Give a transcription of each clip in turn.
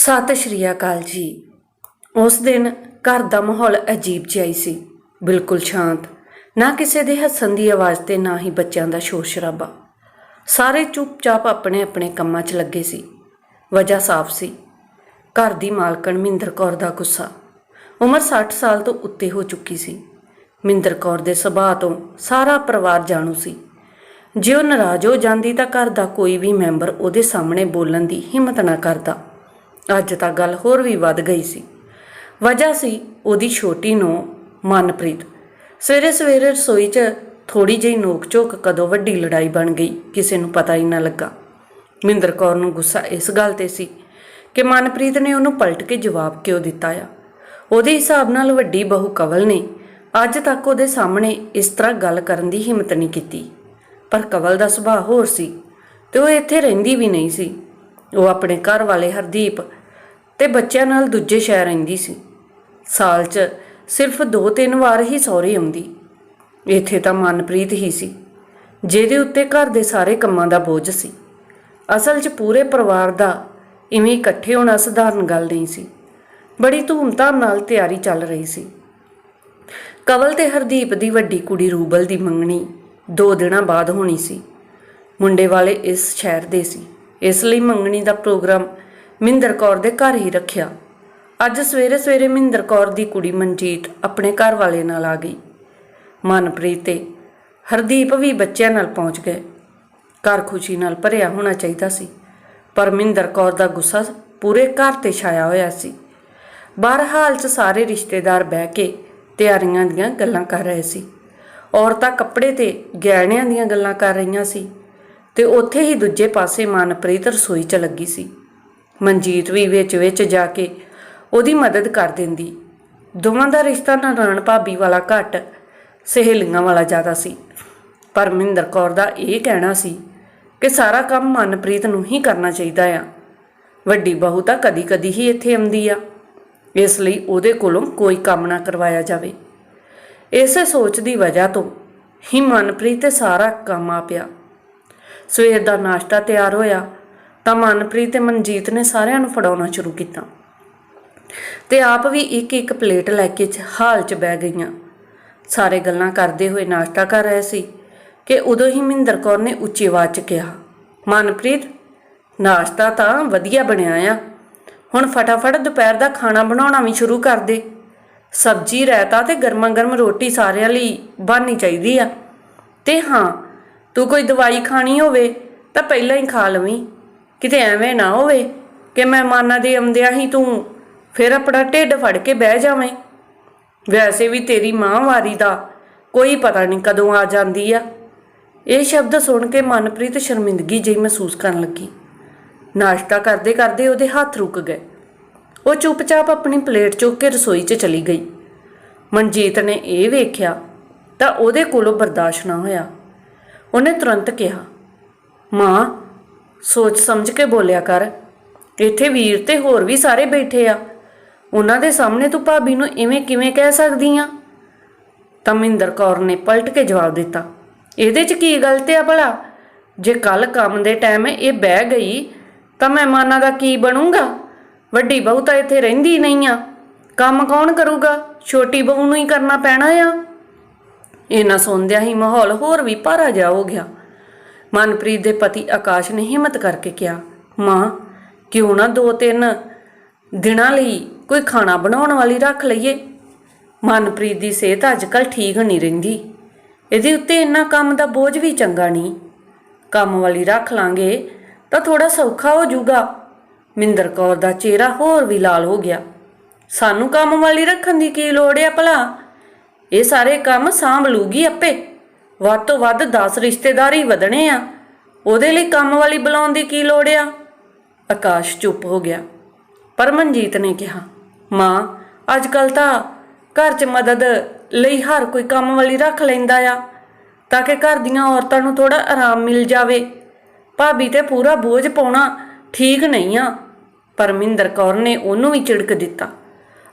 ਸਤਿ ਸ਼੍ਰੀ ਅਕਾਲ ਜੀ। ਉਸ ਦਿਨ ਘਰ ਦਾ ਮਾਹੌਲ ਅਜੀਬ ਜਿਹਾ ਹੀ ਸੀ। ਬਿਲਕੁਲ ਸ਼ਾਂਤ। ਨਾ ਕਿਸੇ ਦੇ ਹੱਸਣ ਦੀ ਆਵਾਜ਼ ਤੇ ਨਾ ਹੀ ਬੱਚਿਆਂ ਦਾ ਸ਼ੋਰ ਸ਼ਰਾਬਾ। ਸਾਰੇ ਚੁੱਪਚਾਪ ਆਪਣੇ ਆਪਣੇ ਕੰਮਾਂ 'ਚ ਲੱਗੇ ਸੀ। ਵਜ੍ਹਾ ਸਾਫ਼ ਸੀ। ਘਰ ਦੀ ਮਾਲਕਣ ਮਹਿੰਦਰ ਕੌਰ ਦਾ ਗੁੱਸਾ। ਉਮਰ 60 ਸਾਲ ਤੋਂ ਉੱਤੇ ਹੋ ਚੁੱਕੀ ਸੀ। ਮਹਿੰਦਰ ਕੌਰ ਦੇ ਸੁਭਾਅ ਤੋਂ ਸਾਰਾ ਪਰਿਵਾਰ ਜਾਣੂ ਸੀ। ਜੇ ਉਹ ਨਾਰਾਜ਼ ਹੋ ਜਾਂਦੀ ਤਾਂ ਘਰ ਦਾ ਕੋਈ ਵੀ ਮੈਂਬਰ ਉਹਦੇ ਸਾਹਮਣੇ ਬੋਲਣ ਦੀ ਹਿੰਮਤ ਨਾ ਕਰਦਾ। ਅੱਜ ਤਾਂ ਗੱਲ ਹੋਰ ਵੀ ਵੱਧ ਗਈ ਸੀ। ਵਜ੍ਹਾ ਸੀ ਉਹਦੀ ਛੋਟੀ ਨੂੰ, ਮਨਪ੍ਰੀਤ। ਸਵੇਰੇ ਸਵੇਰੇ ਰਸੋਈ 'ਚ ਥੋੜੀ ਜਿਹੀ ਨੋਕ-ਝੋਕ ਕਦੋਂ ਵੱਡੀ ਲੜਾਈ ਬਣ ਗਈ, ਕਿਸੇ ਨੂੰ ਪਤਾ ਹੀ ਨਾ ਲੱਗਾ। ਮਹਿੰਦਰ ਕੌਰ ਨੂੰ ਗੁੱਸਾ ਇਸ ਗੱਲ ਤੇ ਸੀ ਕਿ ਮਨਪ੍ਰੀਤ ਨੇ ਉਹਨੂੰ ਪਲਟ ਕੇ ਜਵਾਬ ਕਿਉਂ ਦਿੱਤਾ ਆ। ਉਹਦੇ ਹਿਸਾਬ ਨਾਲ ਵੱਡੀ ਬਹੂ ਕਵਲ ਨੇ ਅੱਜ ਤੱਕ ਉਹਦੇ ਸਾਹਮਣੇ ਇਸ ਤਰ੍ਹਾਂ ਗੱਲ ਕਰਨ ਦੀ ਹਿੰਮਤ ਨਹੀਂ ਕੀਤੀ। ਪਰ ਕਵਲ ਦਾ ਸੁਭਾਅ ਹੋਰ ਸੀ ਤੇ ਉਹ ਇੱਥੇ ਰਹਿੰਦੀ ਵੀ ਨਹੀਂ ਸੀ। ਉਹ ਆਪਣੇ ਘਰ ਵਾਲੇ ਹਰਦੀਪ ਤੇ ਬੱਚਿਆਂ ਨਾਲ ਦੂਜੇ ਸ਼ਹਿਰ ਰਹਿੰਦੀ ਸੀ। ਸਾਲ 'ਚ ਸਿਰਫ 2-3 ਵਾਰ ਹੀ ਸਹੁਰੇ ਆਉਂਦੀ। ਇੱਥੇ ਤਾਂ ਮਨਪ੍ਰੀਤ ਹੀ ਸੀ, ਜਿਹਦੇ ਉੱਤੇ ਘਰ ਦੇ ਸਾਰੇ ਕੰਮਾਂ ਦਾ ਬੋਝ ਸੀ। ਅਸਲ 'ਚ ਪੂਰੇ ਪਰਿਵਾਰ ਦਾ ਇਵੇਂ ਇਕੱਠੇ ਹੋਣਾ ਸਧਾਰਨ ਗੱਲ ਨਹੀਂ ਸੀ। ਬੜੀ ਧੂਮਧਾਮ ਨਾਲ ਤਿਆਰੀ ਚੱਲ ਰਹੀ ਸੀ। ਕਵਲ ਤੇ ਹਰਦੀਪ ਦੀ ਵੱਡੀ ਕੁੜੀ ਰੂਬਲ ਦੀ ਮੰਗਣੀ 2 ਦਿਨਾਂ ਬਾਅਦ ਹੋਣੀ ਸੀ। ਮੁੰਡੇ ਵਾਲੇ ਇਸ ਸ਼ਹਿਰ ਦੇ ਸੀ, ਇਸ ਲਈ ਮੰਗਣੀ ਦਾ ਪ੍ਰੋਗਰਾਮ ਮਿੰਦਰ ਕੌਰ ਦੇ ਘਰ ਹੀ ਰੱਖਿਆ। ਅੱਜ ਸਵੇਰੇ ਸਵੇਰੇ ਮਿੰਦਰ ਕੌਰ ਦੀ ਕੁੜੀ ਮਨਜੀਤ ਆਪਣੇ ਘਰ ਵਾਲੇ ਨਾਲ ਆ ਗਈ। ਮਨਪ੍ਰੀਤ ਤੇ ਹਰਦੀਪ ਵੀ ਬੱਚਿਆਂ ਨਾਲ ਪਹੁੰਚ ਗਏ। ਘਰ ਖੁਸ਼ੀ ਨਾਲ ਭਰਿਆ ਹੋਣਾ ਚਾਹੀਦਾ ਸੀ, ਪਰ ਮਿੰਦਰ ਕੌਰ ਦਾ ਗੁੱਸਾ ਪੂਰੇ ਘਰ ਤੇ ਛਾਇਆ ਹੋਇਆ ਸੀ। ਬਾਹਰ ਹਾਲ 'ਚ ਸਾਰੇ ਰਿਸ਼ਤੇਦਾਰ ਬਹਿ ਕੇ ਤਿਆਰੀਆਂ ਦੀਆਂ ਗੱਲਾਂ ਕਰ ਰਹੇ ਸੀ। ਔਰਤਾਂ ਕੱਪੜੇ ਤੇ ਗਹਿਣਿਆਂ ਦੀਆਂ ਗੱਲਾਂ ਕਰ ਰਹੀਆਂ ਸੀ ਤੇ ਉੱਥੇ ਹੀ ਦੂਜੇ ਪਾਸੇ ਮਨਪ੍ਰੀਤ ਰਸੋਈ 'ਚ ਲੱਗੀ ਸੀ। ਮਨਜੀਤ ਵੀ ਵਿੱਚ ਵਿੱਚ ਜਾ ਕੇ ਉਹਦੀ ਮਦਦ ਕਰ ਦਿੰਦੀ। ਦੋਵਾਂ ਦਾ ਰਿਸ਼ਤਾ ਨਾਰਾਇਣ ਭਾਬੀ ਵਾਲਾ ਘੱਟ, ਸਹੇਲੀਆਂ ਵਾਲਾ ਜ਼ਿਆਦਾ ਸੀ। ਪਰ ਮਹਿੰਦਰ ਕੌਰ ਦਾ ਇਹ ਕਹਿਣਾ ਸੀ ਕਿ ਸਾਰਾ ਕੰਮ ਮਨਪ੍ਰੀਤ ਨੂੰ ਹੀ ਕਰਨਾ ਚਾਹੀਦਾ ਆ। ਵੱਡੀ ਬਹੂ ਤਾਂ ਕਦੀ-ਕਦੀ ਹੀ ਇੱਥੇ ਆਉਂਦੀ ਆ। ਇਸ ਲਈ ਉਹਦੇ ਕੋਲੋਂ ਕੋਈ ਕੰਮ ਨਾ ਕਰਵਾਇਆ ਜਾਵੇ। ਇਸੇ ਸੋਚ ਦੀ ਵਜ੍ਹਾ ਤੋਂ ਹੀ ਮਨਪ੍ਰੀਤ ਤੇ ਸਾਰਾ ਕੰਮ ਆ ਪਿਆ। ਸਵੇਰ ਦਾ ਨਾਸ਼ਤਾ ਤਿਆਰ ਹੋਇਆ। ਤਾਂ ਮਨਪ੍ਰੀਤ ਤੇ ਮਨਜੀਤ ਨੇ ਸਾਰਿਆਂ ਨੂੰ ਫੜਾਉਣਾ ਸ਼ੁਰੂ ਕੀਤਾ। ਤੇ ਆਪ ਵੀ ਇੱਕ ਇੱਕ ਪਲੇਟ ਲੈ ਕੇ ਹਾਲ 'ਚ ਬਹਿ ਗਈਆਂ। ਸਾਰੇ ਗੱਲਾਂ ਕਰਦੇ ਹੋਏ ਨਾਸ਼ਤਾ ਕਰ ਰਹੇ ਸੀ ਕਿ ਉਦੋਂ ਹੀ ਮਹਿੰਦਰ ਕੌਰ ਨੇ ਉੱਚੀ ਆਵਾਜ਼ 'ਚ ਕਿਹਾ, ਮਨਪ੍ਰੀਤ, ਨਾਸ਼ਤਾ ਤਾਂ ਵਧੀਆ ਬਣਿਆ ਆ। ਹੁਣ ਫਟਾਫਟ ਦੁਪਹਿਰ ਦਾ ਖਾਣਾ ਬਣਾਉਣਾ ਵੀ ਸ਼ੁਰੂ ਕਰ ਦੇ। ਸਬਜ਼ੀ, ਰਾਇਤਾ ਤੇ ਗਰਮਾ ਗਰਮ ਰੋਟੀ ਸਾਰਿਆਂ ਲਈ ਬਣਨੀ ਚਾਹੀਦੀ ਆ। ਤੇ ਹਾਂ, ਤੂੰ ਕੋਈ ਦਵਾਈ ਖਾਣੀ ਹੋਵੇ ਤਾਂ ਪਹਿਲਾਂ ਹੀ ਖਾ ਲਵੀਂ। ਕਿਤੇ ਐਵੇਂ ਨਾ ਹੋਵੇ ਕਿ ਮਹਿਮਾਨਾਂ ਦੇ ਆਉਂਦਿਆਂ ਹੀ ਤੂੰ ਫਿਰ ਆਪਣਾ ਢਿੱਡ ਫੜ ਕੇ ਬਹਿ ਜਾਵੇਂ। ਵੈਸੇ ਵੀ ਤੇਰੀ ਮਾਂ ਵਾਰੀ ਦਾ ਕੋਈ ਪਤਾ ਨਹੀਂ ਕਦੋਂ ਆ ਜਾਂਦੀ ਆ। ਇਹ ਸ਼ਬਦ ਸੁਣ ਕੇ ਮਨਪ੍ਰੀਤ ਸ਼ਰਮਿੰਦਗੀ ਜਿਹੀ ਮਹਿਸੂਸ ਕਰਨ ਲੱਗੀ। ਨਾਸ਼ਤਾ ਕਰਦੇ ਕਰਦੇ ਉਹਦੇ ਹੱਥ ਰੁਕ ਗਏ। ਉਹ ਚੁੱਪਚਾਪ ਆਪਣੀ ਪਲੇਟ ਚੁੱਕ ਕੇ ਰਸੋਈ 'ਚ ਚਲੀ ਗਈ। ਮਨਜੀਤ ਨੇ ਇਹ ਵੇਖਿਆ ਤਾਂ ਉਹਦੇ ਕੋਲੋਂ ਬਰਦਾਸ਼ਤ ਨਾ ਹੋਇਆ। ਉਹਨੇ ਤੁਰੰਤ ਕਿਹਾ, ਮਾਂ ਸੋਚ ਸਮਝ ਕੇ ਬੋਲਿਆ ਕਰ। ਇੱਥੇ ਵੀਰ ਤੇ ਹੋਰ ਵੀ ਸਾਰੇ ਬੈਠੇ ਆ। ਉਹਨਾਂ ਦੇ ਸਾਹਮਣੇ ਤੂੰ ਭਾਬੀ ਨੂੰ ਇਵੇਂ ਕਿਵੇਂ ਕਹਿ ਸਕਦੀ ਆ? ਤਮਿੰਦਰ ਕੌਰ ਨੇ ਪਲਟ ਕੇ ਜਵਾਬ ਦਿੱਤਾ। ਇਹਦੇ 'ਚ ਕੀ ਗਲਤ ਆ ਭਲਾ? ਜੇ ਕੱਲ ਕੰਮ ਦੇ ਟਾਈਮ ਇਹ ਬਹਿ ਗਈ, ਤਾਂ ਮਹਿਮਾਨਾਂ ਦਾ ਕੀ ਬਣੂਗਾ? ਵੱਡੀ ਬਹੂ ਤਾਂ ਇੱਥੇ ਰਹਿੰਦੀ ਨਹੀਂ ਆ। ਕੰਮ ਕੌਣ ਕਰੂਗਾ? ਛੋਟੀ ਬਹੂ ਨੂੰ ਹੀ ਕਰਨਾ ਪੈਣਾ ਆ। ਇਹਨਾਂ ਸੁਣਦਿਆਂ ਹੀ ਮਾਹੌਲ ਹੋਰ ਵੀ ਭਾਰਾ ਜਾ ਹੋ ਗਿਆ। ਮਨਪ੍ਰੀਤ ਦੇ ਪਤੀ ਆਕਾਸ਼ ਨੇ ਹਿੰਮਤ ਕਰਕੇ ਕਿਹਾ, ਮਾਂ, ਕਿਉਂ ਨਾ ਦੋ ਤਿੰਨ ਦਿਨਾਂ ਲਈ ਕੋਈ ਖਾਣਾ ਬਣਾਉਣ ਵਾਲੀ ਰੱਖ ਲਈਏ? ਮਨਪ੍ਰੀਤ ਦੀ ਸਿਹਤ ਅੱਜਕੱਲ ਠੀਕ ਨਹੀਂ ਰਹਿੰਦੀ। ਇਹਦੇ ਉੱਤੇ ਇੰਨਾ ਕੰਮ ਦਾ ਬੋਝ ਵੀ ਚੰਗਾ ਨਹੀਂ। ਕੰਮ ਵਾਲੀ ਰੱਖ ਲਾਂਗੇ ਤਾਂ ਥੋੜਾ ਸੌਖਾ ਹੋ ਜਾਊਗਾ। ਮਿੰਦਰ ਕੌਰ ਦਾ ਚਿਹਰਾ ਹੋਰ ਵੀ ਲਾਲ ਹੋ ਗਿਆ। ਸਾਨੂੰ ਕੰਮ ਵਾਲੀ ਰੱਖਣ ਦੀ ਕੀ ਲੋੜ ਆ ਭਲਾ? ਇਹ ਸਾਰੇ ਕੰਮ ਸਾਂਭ ਲੂਗੀ ਆਪੇ। ਵੱਧ ਤੋਂ ਵੱਧ 10 ਰਿਸ਼ਤੇਦਾਰ ਹੀ ਵਧਣੇ ਆ। ਉਹਦੇ ਲਈ ਕੰਮ ਵਾਲੀ ਬੁਲਾਉਣ ਦੀ ਕੀ ਲੋੜ ਆ? ਆਕਾਸ਼ ਚੁੱਪ ਹੋ ਗਿਆ। ਪਰ ਮਨਜੀਤ ਨੇ ਕਿਹਾ, ਮਾਂ ਅੱਜ ਕੱਲ ਤਾਂ ਘਰ 'ਚ ਮਦਦ ਲਈ ਹਰ ਕੋਈ ਕੰਮ ਵਾਲੀ ਰੱਖ ਲੈਂਦਾ ਆ, ਤਾਂ ਕਿ ਘਰ ਦੀਆਂ ਔਰਤਾਂ ਨੂੰ ਥੋੜਾ ਆਰਾਮ ਮਿਲ ਜਾਵੇ। ਭਾਬੀ ਤੇ ਪੂਰਾ ਬੋਝ ਪਾਉਣਾ ਠੀਕ ਨਹੀਂ ਆ। ਪਰਮਿੰਦਰ ਕੌਰ ਨੇ ਉਹਨੂੰ ਵੀ ਝਿੜਕ ਦਿੱਤਾ,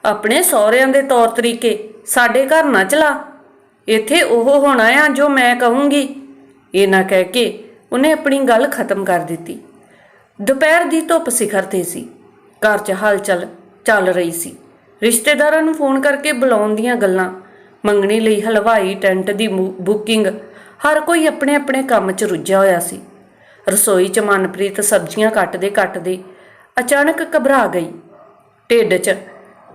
ਆਪਣੇ ਸਹੁਰਿਆਂ ਦੇ ਤੌਰ ਤਰੀਕੇ ਸਾਡੇ ਘਰ ਨਾ ਚਲਾ। ਇੱਥੇ ਉਹ ਹੋਣਾ ਆ ਜੋ ਮੈਂ ਕਹੂੰਗੀ। ਇਹ ਨਾ ਕਹਿ ਕੇ ਉਹਨੇ ਆਪਣੀ ਗੱਲ ਖਤਮ ਕਰ ਦਿੱਤੀ। ਦੁਪਹਿਰ ਦੀ ਧੁੱਪ ਸਿਖਰ ਤੇ ਸੀ। ਘਰ 'ਚ ਹਲਚਲ ਚੱਲ ਰਹੀ ਸੀ। ਰਿਸ਼ਤੇਦਾਰਾਂ ਨੂੰ ਫੋਨ ਕਰਕੇ ਬੁਲਾਉਣ ਦੀਆਂ ਗੱਲਾਂ, ਮੰਗਣੀ ਲਈ ਹਲਵਾਈ ਟੈਂਟ ਦੀ ਮੂ- ਬੁਕਿੰਗ, ਹਰ ਕੋਈ ਆਪਣੇ ਆਪਣੇ ਕੰਮ 'ਚ ਰੁੱਝਿਆ ਹੋਇਆ ਸੀ। ਰਸੋਈ 'ਚ ਮਨਪ੍ਰੀਤ ਸਬਜ਼ੀਆਂ ਕੱਟਦੇ ਕੱਟਦੇ ਅਚਾਨਕ ਘਬਰਾ ਗਈ। ਢਿੱਡ 'ਚ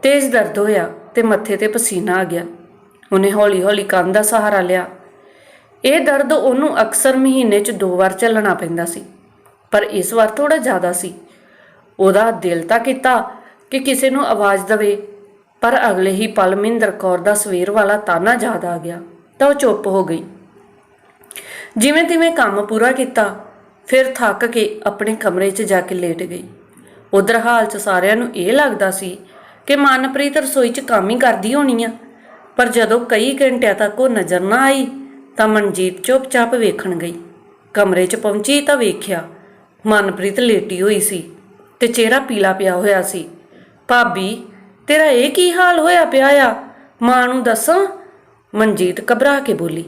ਤੇਜ਼ ਦਰਦ ਹੋਇਆ ਤੇ ਮੱਥੇ ਤੇ ਪਸੀਨਾ ਆ ਗਿਆ। ਉਹਨੇ ਹੌਲੀ-ਹੌਲੀ ਕੰਨ ਦਾ ਸਹਾਰਾ ਲਿਆ। ਇਹ ਦਰਦ ਉਹਨੂੰ ਅਕਸਰ ਮਹੀਨੇ 'ਚ ਦੋ ਵਾਰ ਚੱਲਣਾ ਪੈਂਦਾ ਸੀ, ਪਰ ਇਸ ਵਾਰ ਥੋੜਾ ਜ਼ਿਆਦਾ ਸੀ। ਉਹਦਾ ਦਿਲ ਤਾਂ ਕੀਤਾ ਕਿ ਕਿਸੇ ਨੂੰ ਆਵਾਜ਼ ਦਵੇ, ਪਰ ਅਗਲੇ ਹੀ ਪਲ ਮਹਿੰਦਰ ਕੌਰ ਦਾ ਸਵੇਰ ਵਾਲਾ ਤਾਨਾ ਯਾਦ ਆ ਗਿਆ ਤਾਂ ਉਹ ਚੁੱਪ ਹੋ ਗਈ। ਜਿਵੇਂ ਤਿਵੇਂ ਕੰਮ ਪੂਰਾ ਕੀਤਾ, ਫਿਰ ਥੱਕ ਕੇ ਆਪਣੇ ਕਮਰੇ 'ਚ ਜਾ ਕੇ ਲੇਟ ਗਈ। ਉਧਰ ਹਾਲ 'ਚ ਸਾਰਿਆਂ ਨੂੰ ਇਹ ਲੱਗਦਾ ਸੀ ਕਿ ਮਨਪ੍ਰੀਤ ਰਸੋਈ 'ਚ ਕੰਮ ਹੀ ਕਰਦੀ ਹੋਣੀ ਆ। ਪਰ ਜਦੋਂ ਕਈ ਘੰਟਿਆਂ ਤੱਕ ਉਹ ਨਜ਼ਰ ਨਾ ਆਈ, ਤਾਂ ਮਨਜੀਤ ਚੁੱਪਚਾਪ ਵੇਖਣ ਗਈ। ਕਮਰੇ 'ਚ ਪਹੁੰਚੀ ਤਾਂ ਵੇਖਿਆ, ਮਨਪ੍ਰੀਤ ਲੇਟੀ ਹੋਈ ਸੀ ਤੇ ਚਿਹਰਾ ਪੀਲਾ ਪਿਆ ਹੋਇਆ ਸੀ। ਭਾਬੀ, ਤੇਰਾ ਇਹ ਕੀ ਹਾਲ ਹੋਇਆ ਪਿਆ ਆ? ਮਾਂ ਨੂੰ ਦੱਸਾਂ? ਮਨਜੀਤ ਘਬਰਾ ਕੇ ਬੋਲੀ।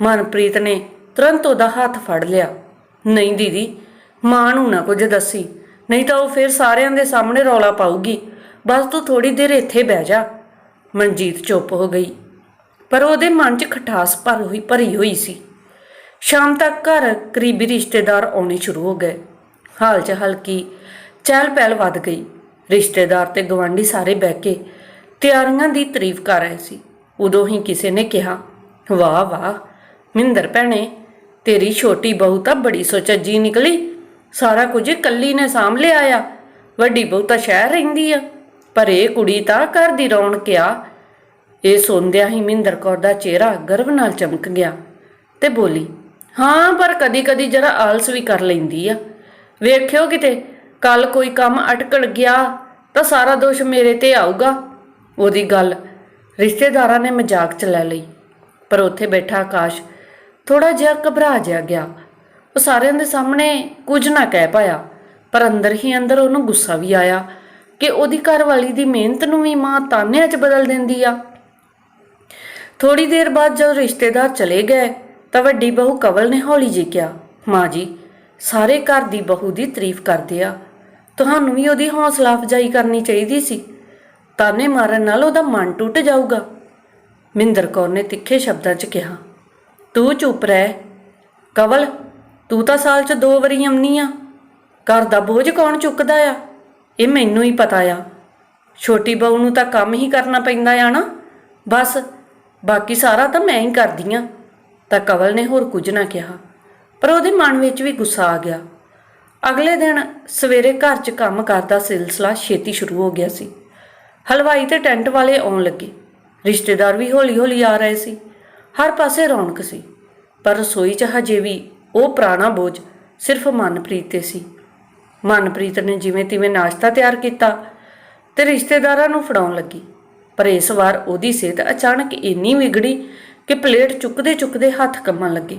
ਮਨਪ੍ਰੀਤ ਨੇ ਤੁਰੰਤ ਉਹਦਾ ਹੱਥ ਫੜ ਲਿਆ। ਨਹੀਂ ਦੀਦੀ, ਮਾਂ ਨੂੰ ਨਾ ਕੁਝ ਦੱਸੀ, ਨਹੀਂ ਤਾਂ ਉਹ ਫਿਰ ਸਾਰਿਆਂ ਦੇ ਸਾਹਮਣੇ ਰੌਲਾ ਪਾਊਗੀ। ਬਸ ਤੂੰ ਥੋੜੀ ਦੇਰ ਇੱਥੇ ਬਹਿ ਜਾ। ਮਨਜੀਤ ਚੁੱਪ ਹੋ ਗਈ। ਪਰ ਉਹਦੇ ਮਨ 'ਚ ਖਟਾਸ ਭਰ ਹੋਈ, ਭਰੀ ਹੋਈ ਸੀ। ਸ਼ਾਮ ਤੱਕ ਘਰ ਕਰੀਬੀ ਰਿਸ਼ਤੇਦਾਰ ਆਉਣੇ ਸ਼ੁਰੂ ਹੋ ਗਏ। ਹਾਲ 'ਚ ਹਲਕੀ ਚਹਿਲ ਪਹਿਲ ਵੱਧ ਗਈ। ਰਿਸ਼ਤੇਦਾਰ ਤੇ ਗਵਾਂਢੀ ਸਾਰੇ ਬਹਿ ਕੇ ਤਿਆਰੀਆਂ ਦੀ ਤਾਰੀਫ ਕਰ ਰਹੇ ਸੀ। ਉਦੋਂ ਹੀ ਕਿਸੇ ਨੇ ਕਿਹਾ, ਵਾਹ ਵਾਹ, ਮਿੰਦਰ ਭੈਣੇ, ਤੇਰੀ ਛੋਟੀ ਬਹੂ ਤਾਂ ਬੜੀ ਸੁਚੱਜੀ ਨਿਕਲੀ। ਸਾਰਾ ਕੁਝ ਇਕੱਲੀ ਨੇ ਸਾਂਭ ਲਿਆ ਆ। ਵੱਡੀ ਬਹੂ ਤਾਂ ਸ਼ਹਿਰ ਰਹਿੰਦੀ ਆ। ਪਰ ਇਹ ਕੁੜੀ ਤਾਂ ਘਰ ਦੀ ਰੌਣਕ ਆ। ਇਹ ਸੁਣਦਿਆਂ ਹੀ ਮਹਿੰਦਰ ਕੌਰ ਦਾ ਚਿਹਰਾ ਗਰਵ ਨਾਲ ਚਮਕ ਗਿਆ ਤੇ ਬੋਲੀ, ਹਾਂ, ਪਰ ਕਦੀ-ਕਦੀ ਜਰਾ ਆਲਸ ਵੀ ਕਰ ਲੈਂਦੀ ਆ। ਵੇਖਿਓ ਕਿਤੇ ਕੱਲ ਕੋਈ ਕੰਮ ਅਟਕੜ ਗਿਆ ਤਾਂ ਸਾਰਾ ਦੋਸ਼ ਮੇਰੇ ਤੇ ਆਊਗਾ। ਉਹਦੀ ਗੱਲ ਰਿਸ਼ਤੇਦਾਰਾਂ ਨੇ ਮਜ਼ਾਕ ਚ ਲੈ ਲਈ, ਪਰ ਉੱਥੇ ਬੈਠਾ ਆਕਾਸ਼ ਥੋੜਾ ਜਿਹਾ ਘਬਰਾ ਜਿਹਾ ਗਿਆ। ਉਹ ਸਾਰਿਆਂ ਦੇ ਸਾਹਮਣੇ ਕੁਝ ਨਾ ਕਹਿ ਪਾਇਆ, ਪਰ ਅੰਦਰ ਹੀ ਅੰਦਰ ਉਹਨੂੰ ਗੁੱਸਾ ਵੀ ਆਇਆ। ਕਿ ਉਹਦੀ ਘਰਵਾਲੀ ਦੀ ਮਿਹਨਤ ਨੂੰ ਵੀ ਮਾਂ ਤਾਨਿਆਂ 'ਚ ਬਦਲ ਦਿੰਦੀ ਆ। ਥੋੜੀ ਦੇਰ ਬਾਅਦ ਜਦੋਂ ਰਿਸ਼ਤੇਦਾਰ ਚਲੇ ਗਏ, ਤਾਂ ਵੱਡੀ ਬਹੂ ਕਵਲ ਨੇ ਹੌਲੀ ਜੀ ਕਿਹਾ, ਮਾਂ ਜੀ, ਸਾਰੇ ਘਰ ਦੀ ਬਹੂ ਦੀ ਤਾਰੀਫ ਕਰਦੇ ਆ। ਤੁਹਾਨੂੰ ਵੀ ਉਹਦੀ ਹੌਸਲਾ ਅਫਜ਼ਾਈ ਕਰਨੀ ਚਾਹੀਦੀ ਸੀ। ਤਾਨੇ ਮਾਰਨ ਨਾਲ ਉਹਦਾ ਮਨ ਟੁੱਟ ਜਾਊਗਾ। ਮਿੰਦਰ ਕੌਰ ਨੇ ਤਿੱਖੇ ਸ਼ਬਦਾਂ 'ਚ ਕਿਹਾ, ਤੂੰ ਚੁੱਪ ਰਹਿ। ਕਵਲ, ਤੂੰ ਤਾਂ ਸਾਲ 'ਚ ਦੋ ਵਾਰੀ ਆਉਣੀ ਆ। ਘਰ ਦਾ ਬੋਝ ਕੌਣ ਚੁੱਕਦਾ ਆ? ਇਹ ਮੈਨੂੰ ਹੀ ਪਤਾ ਆ। ਛੋਟੀ ਬਹੂ ਨੂੰ ਤਾਂ ਕੰਮ ਹੀ ਕਰਨਾ ਪੈਂਦਾ ਆ ਨਾ। ਬਸ, ਬਾਕੀ ਸਾਰਾ ਤਾਂ ਮੈਂ ਹੀ ਕਰਦੀ ਆ। ਤਾਂ ਕਵਲ ਨੇ ਹੋਰ ਕੁਝ ਨਾ ਕਿਹਾ, ਪਰ ਉਹਦੇ ਮਨ ਵਿੱਚ ਵੀ ਗੁੱਸਾ ਆ ਗਿਆ। ਅਗਲੇ ਦਿਨ ਸਵੇਰੇ ਘਰ 'ਚ ਕੰਮ ਕਰਦਾ ਸਿਲਸਿਲਾ ਛੇਤੀ ਸ਼ੁਰੂ ਹੋ ਗਿਆ ਸੀ। ਹਲਵਾਈ ਤੇ ਟੈਂਟ ਵਾਲੇ ਆਉਣ ਲੱਗੇ। ਰਿਸ਼ਤੇਦਾਰ ਵੀ ਹੌਲੀ-ਹੌਲੀ ਆ ਰਹੇ ਸੀ। ਹਰ ਪਾਸੇ ਰੌਣਕ ਸੀ, ਪਰ ਰਸੋਈ 'ਚ ਹਜੇ ਵੀ ਉਹ ਪੁਰਾਣਾ ਬੋਝ ਸਿਰਫ ਮਨਪ੍ਰੀਤ ਤੇ ਸੀ। ਮਨਪ੍ਰੀਤ ਨੇ ਜਿਵੇਂ ਤਿਵੇਂ ਨਾਸ਼ਤਾ ਤਿਆਰ ਕੀਤਾ ਤੇ ਰਿਸ਼ਤੇਦਾਰਾਂ ਨੂੰ ਫੜਾਉਣ ਲੱਗੀ। ਪਰ ਇਸ ਵਾਰ ਉਹਦੀ ਸਿਹਤ ਅਚਾਨਕ ਇੰਨੀ ਵਿਗੜੀ ਕਿ ਪਲੇਟ ਚੁੱਕਦੇ ਚੁੱਕਦੇ ਹੱਥ ਕੰਮਣ ਲੱਗੇ।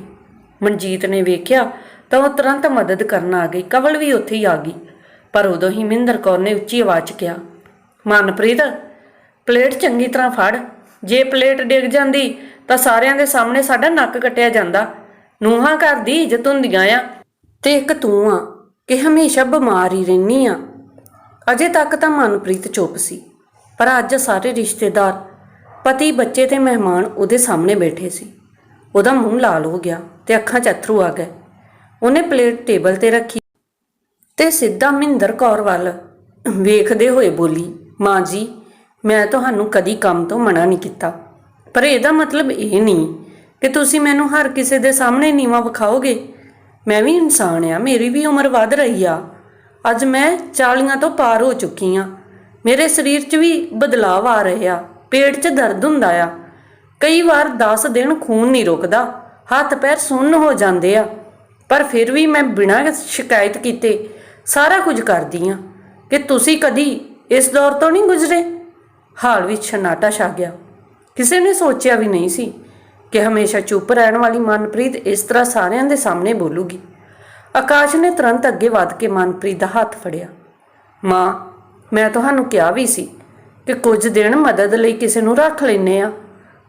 ਮਨਜੀਤ ਨੇ ਵੇਖਿਆ ਤਾਂ ਉਹ ਤੁਰੰਤ ਮਦਦ ਕਰਨ ਆ ਗਈ। ਕਵਲ ਵੀ ਉੱਥੇ ਹੀ ਆ ਗਈ। ਪਰ ਉਦੋਂ ਹੀ ਮਹਿੰਦਰ ਕੌਰ ਨੇ ਉੱਚੀ ਆਵਾਜ਼ 'ਚ ਕਿਹਾ, ਮਨਪ੍ਰੀਤ, ਪਲੇਟ ਚੰਗੀ ਤਰ੍ਹਾਂ ਫੜ। ਜੇ ਪਲੇਟ ਡਿੱਗ ਜਾਂਦੀ ਤਾਂ ਸਾਰਿਆਂ ਦੇ ਸਾਹਮਣੇ ਸਾਡਾ ਨੱਕ ਕੱਟਿਆ ਜਾਂਦਾ। ਨੂੰਹਾਂ ਘਰ ਦੀ ਇੱਜ਼ਤ ਹੁੰਦੀਆਂ ਆ ਤੇ ਇੱਕ ਤੂੰ ਆ। ਕਿ ਹਮੇਸ਼ਾ ਬਿਮਾਰ ਹੀ ਰਹਿਨੀ ਆ ਅਜੇ ਤੱਕ ਤਾਂ ਮਨਪ੍ਰੀਤ ਚੁੱਪ ਸੀ, ਪਰ ਅੱਜ ਸਾਰੇ ਰਿਸ਼ਤੇਦਾਰ, ਪਤੀ, ਬੱਚੇ ਤੇ ਮਹਿਮਾਨ ਉਹਦੇ ਸਾਹਮਣੇ ਬੈਠੇ ਸੀ। ਉਹਦਾ ਮੂੰਹ ਲਾਲ ਹੋ ਗਿਆ ਤੇ ਅੱਖਾਂ 'ਚ ਅਥਰੂ ਆ ਗਏ। ਉਹਨੇ ਪਲੇਟ ਟੇਬਲ ਤੇ ਰੱਖੀ ਤੇ ਸਿੱਧਾ ਮਹਿੰਦਰ ਕੌਰ ਵੱਲ ਵੇਖਦੇ ਹੋਏ ਬੋਲੀ, ਮਾਂ ਜੀ, ਮੈਂ ਤੁਹਾਨੂੰ ਕਦੀ ਕੰਮ ਤੋਂ ਮਨਾ ਨਹੀਂ ਕੀਤਾ। ਪਰ ਇਹਦਾ ਮਤਲਬ ਇਹ ਨਹੀਂ ਕਿ ਤੁਸੀਂ ਮੈਨੂੰ ਹਰ ਕਿਸੇ ਦੇ ਸਾਹਮਣੇ ਨੀਵਾ ਵਿਖਾਓਗੇ। ਮੈਂ ਵੀ ਇਨਸਾਨ ਆ, ਮੇਰੀ ਵੀ ਉਮਰ ਵੱਧ ਰਹੀ ਆ। ਅੱਜ ਮੈਂ 40 ਤੋਂ ਪਾਰ ਹੋ ਚੁੱਕੀ ਆ। ਮੇਰੇ ਸਰੀਰ 'ਚ ਵੀ ਬਦਲਾਅ ਆ ਰਹੇ ਆ, ਪੇਟ 'ਚ ਦਰਦ ਹੁੰਦਾ ਆ। ਕਈ ਵਾਰ 10 ਦਿਨ ਖੂਨ ਨਹੀਂ ਰੁਕਦਾ, ਹੱਥ ਪੈਰ ਸੁੰਨ ਹੋ ਜਾਂਦੇ ਆ। ਪਰ ਫਿਰ ਵੀ ਮੈਂ ਬਿਨਾਂ ਸ਼ਿਕਾਇਤ ਕੀਤੇ ਸਾਰਾ ਕੁਝ ਕਰਦੀ ਆ। ਕਿ ਤੁਸੀਂ ਕਦੀ ਇਸ ਦੌਰ ਤੋਂ ਨਹੀਂ ਗੁਜ਼ਰੇ? ਹਾਲ ਵਿੱਚ ਛਨਾਟਾ ਛਾ ਗਿਆ। ਕਿਸੇ ਨੇ ਸੋਚਿਆ ਵੀ ਨਹੀਂ ਸੀ ਕਿ ਹਮੇਸ਼ਾ ਚੁੱਪ ਰਹਿਣ ਵਾਲੀ ਮਨਪ੍ਰੀਤ ਇਸ ਤਰ੍ਹਾਂ ਸਾਰਿਆਂ ਦੇ ਸਾਹਮਣੇ ਬੋਲੂਗੀ। ਆਕਾਸ਼ ਨੇ ਤੁਰੰਤ ਅੱਗੇ ਵੱਧ ਕੇ ਮਨਪ੍ਰੀਤ ਦਾ ਹੱਥ ਫੜਿਆ। ਮਾਂ, ਮੈਂ ਤੁਹਾਨੂੰ ਕਿਹਾ ਵੀ ਸੀ ਕਿ ਕੁਝ ਦਿਨ ਮਦਦ ਲਈ ਕਿਸੇ ਨੂੰ ਰੱਖ ਲੈਨੇ ਆ